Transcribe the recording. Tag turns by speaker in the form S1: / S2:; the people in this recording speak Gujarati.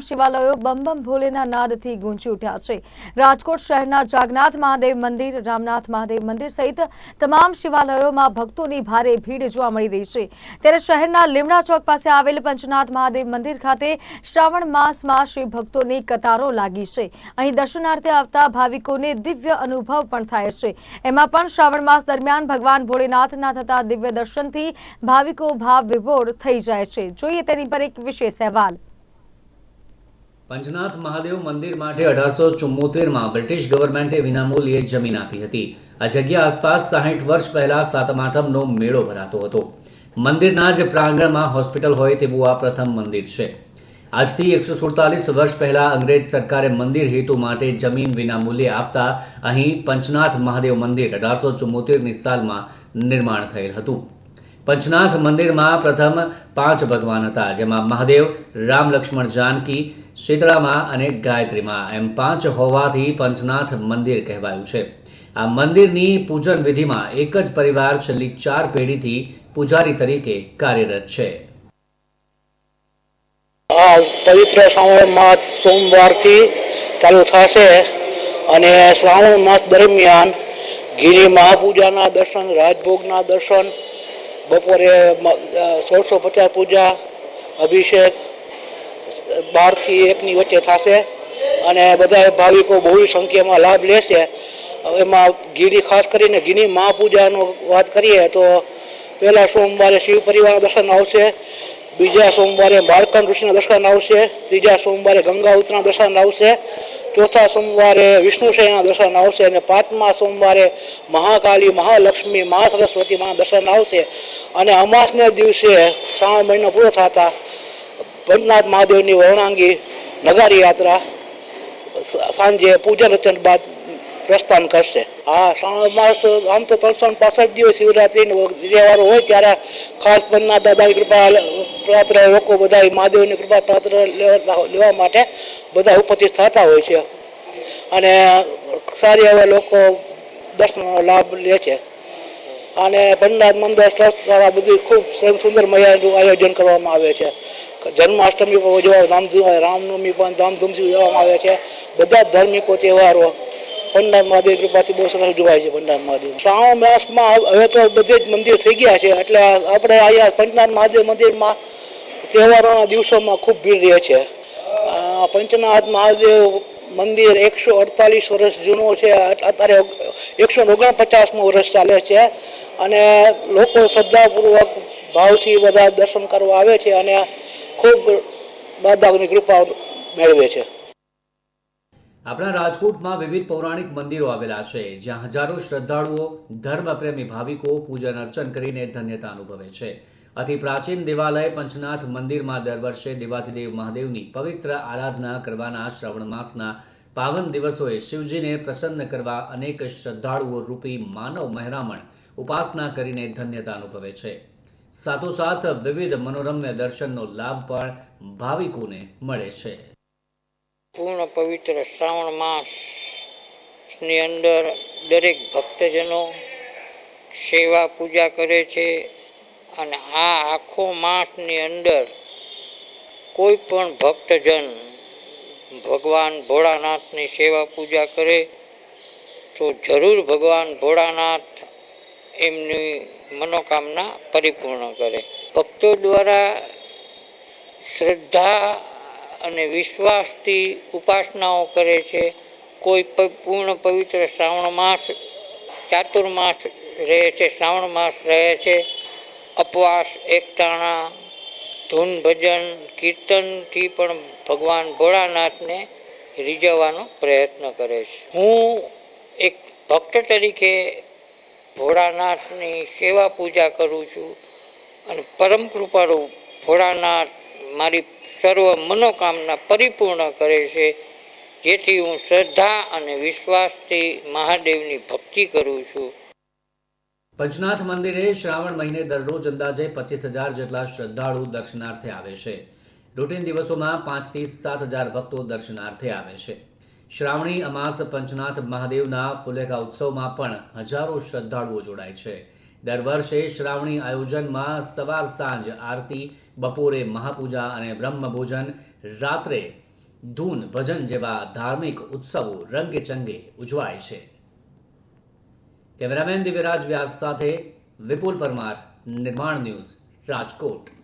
S1: શિવાલયો બમ ભોલેના નાદથી ગુંજી ઉઠ્યા છે. રાજકોટ શહેરના જાગનાથ મહાદેવ મંદિર, રામનાથ મહાદેવ મંદિર સહિત તમામ શિવાલયોમાં ભક્તોની ભારે ભીડ જોવા મળી રહી છે. ત્યારે શહેરના લીમડા ચોક પાસે આવેલ પંચનાથ મહાદેવ મંદિર ખાતે શ્રાવણ માસમાં શ્રી ભક્તોની કતારો લાગી છે. અહીં દર્શનાર્થે આવતા ભાવિકોને દિવ્ય અનુભવ પણ થાય છે. એમાં પણ શ્રાવણ માસ દરમિયાન ભગવાન ભોળેનાથના થતા દિવ્ય દર્શનથી ભાવિકો ભાવ વિભોર થઈ જાય છે. જોઈએ તેની પર એક વિશેષ અહેવાલ.
S2: પંચનાથ મહાદેવ મંદિર માટે અઢારસો ચુમ્મોતેરમાં બ્રિટિશ ગવર્મેન્ટે વિનામૂલ્યે જમીન આપી હતી. આ જગ્યા આસપાસ સાહીઠ વર્ષ પહેલા સાતમ આઠમનો મેળો ભરાતો હતો. મંદિરના જ પ્રાંગણમાં હોસ્પિટલ હોય તેવું આ પ્રથમ મંદિર છે. આજથી એકસો સુડતાલીસ વર્ષ પહેલા અંગ્રેજ સરકારે મંદિર હેતુ માટે જમીન વિનામૂલ્યે આપતા અહીં પંચનાથ મહાદેવ મંદિર અઢારસો ચુમ્મોતેરની સાલમાં નિર્માણ થયેલ હતું. પંચનાથ મંદિરમાં પ્રથમ પાંચ ભગવાન હતા, જેમાં મહાદેવ, રામ લક્ષ્મણ જાનકી શીતળામાં અને ગાયત્રીમાં એમ પાંચ હોવાથી પંચનાથ મંદિર કહેવાયું છે. આ મંદિરની પૂજન વિધિમાં એક જ પરિવાર છેલ્લી ચાર પેઢીથી પૂજારી તરીકે કાર્યરત છે.
S3: આ પવિત્ર શ્રાવણ માસ સોમવારથી ચાલુ થશે અને શ્રાવણ માસ દરમિયાન ગિરી મહાપૂજાના દર્શન, રાજભોગના દર્શન, બપોરે સોળસો પચાસ પૂજા, અભિષેક બારથી એકની વચ્ચે થશે અને બધા ભાવિકો બહુ સંખ્યામાં લાભ લેશે. એમાં ગીરી ખાસ કરીને ગીરી મહાપૂજાનો વાત કરીએ તો પહેલા સોમવારે શિવ પરિવારના દર્શન આવશે, બીજા સોમવારે બાળકણ ઋષિના દર્શન આવશે, ત્રીજા સોમવારે ગંગા ઉત્તરના દર્શન આવશે, ચોથા સોમવારે વિષ્ણુશયના દર્શન આવશે અને પાંચમા સોમવારે મહાકાલી મહાલક્ષ્મી મહાસરસ્વતી સરસ્વતીમાં દર્શન આવશે. અને અમાસના દિવસે શ્રાવણ મહિનો પૂરો થતા પંચનાથ મહાદેવની વર્ણાંગી નગારી યાત્રા સાંજે પૂજન અર્ચન બાદ પ્રસ્થાન કરશે. હા શ્રાવણ માસ આમ તો ત્રણસો પાસઠ દિવસ શિવરાત્રિનો તહેવારો હોય ત્યારે ખાસ પંચનાથ દાદાની કૃપા પાત્ર, લોકો બધા મહાદેવની કૃપા પાત્ર લેવા માટે બધા ઉપસ્થિત થતા હોય છે. અને સારી એવા લોકો દર્શનનો લાભ લે છે. અને પંચનાથ મંદિર ટ્રસ્ટ દ્વારા બધું ખૂબ સુંદર મજાનું આયોજન કરવામાં આવે છે. જન્માષ્ટમી પણ ઉજવવા ધામધૂમ રામનવમી પણ ધામધૂમથી ઉજવવામાં આવે છે. બધા જ ધાર્મિકો તહેવારો પંચનાથ મહાદેવ કૃપાથી બહુ સરસ ઉજવાય છે પંચનાથ મહાદેવ. શ્રાવણ માસમાં હવે તો બધે જ મંદિર થઈ ગયા છે. એટલે આપણે અહીંયા પંચનાથ મહાદેવ મંદિરમાં તહેવારોના દિવસોમાં ખૂબ ભીડ રહે છે. પંચનાથ મહાદેવ મંદિર એકસો અડતાલીસ વર્ષ જૂનું છે. અત્યારે એકસો ઓગણપચાસમું વર્ષ ચાલે છે. અને લોકો શ્રદ્ધાપૂર્વક ભાવથી બધા દર્શન કરવા આવે છે અને ખૂબ દાદાની કૃપા મેળવે છે.
S2: આપણા રાજકોટમાં વિવિધ પૌરાણિક મંદિરો આવેલા છે, જ્યાં હજારો શ્રદ્ધાળુઓ, ધર્મપ્રેમી ભાવિકો પૂજન અર્ચન કરીને ધન્યતા અનુભવે છે. અતિ પ્રાચીન દેવાલય પંચનાથ મંદિરમાં દર વર્ષે દેવાધિદેવ મહાદેવની પવિત્ર આરાધના કરવાના શ્રાવણ માસના પાવન દિવસોએ શિવજીને પ્રસન્ન કરવા અનેક શ્રદ્ધાળુઓ રૂપી માનવ મહેરામણ ઉપાસના કરીને ધન્યતા અનુભવે છે. સાથોસાથ વિવિધ મનોરમ્ય દર્શનનો લાભ પણ ભાવિકોને મળે છે.
S4: પૂર્ણ પવિત્ર શ્રાવણ માસની અંદર દરેક ભક્તજનો સેવા પૂજા કરે છે અને આ આખો માસની અંદર કોઈ પણ ભક્તજન ભગવાન ભોળાનાથની સેવા પૂજા કરે તો જરૂર ભગવાન ભોળાનાથ એમની મનોકામના પરિપૂર્ણ કરે. ભક્તો દ્વારા શ્રદ્ધા અને વિશ્વાસથી ઉપાસનાઓ કરે છે. કોઈ પૂર્ણ પવિત્ર શ્રાવણ માસ, ચાતુર્માસ રહે છે, શ્રાવણ માસ રહે છે. અપવાસ એકટાણા, ધૂન ભજન, કીર્તનથી પણ ભગવાન ભોળાનાથને રીઝવવાનો પ્રયત્ન કરે છે. હું એક ભક્ત તરીકે ભોળાનાથની સેવા પૂજા કરું છું અને પરમ કૃપાળુ ભોળાનાથ મારી સર્વ મનોકામના પરિપૂર્ણ કરે છે, જેથી હું શ્રદ્ધા અને વિશ્વાસથી મહાદેવની ભક્તિ કરું છું.
S2: પંચનાથ મંદિરે શ્રાવણ મહિને દરરોજ અંદાજે પચીસ હજાર જેટલા શ્રદ્ધાળુ દર્શનાર્થે આવે છે. રૂટીન દિવસોમાં પાંચથી સાત હજાર ભક્તો દર્શનાર્થે આવે છે. શ્રાવણી અમાસ પંચનાથ મહાદેવના ફુલેકા ઉત્સવમાં પણ હજારો શ્રદ્ધાળુઓ જોડાય છે. દર વર્ષે શ્રાવણી આયોજનમાં સવાર સાંજ આરતી, બપોરે મહાપૂજા અને બ્રહ્મભોજન, રાત્રે ધૂન ભજન જેવા ધાર્મિક ઉત્સવો રંગેચંગે ઉજવાય છે. કેમેરામેન દિવ્યરાજ વ્યાસ સાથે વિપુલ પરમાર, નિર્માણ ન્યૂઝ, રાજકોટ.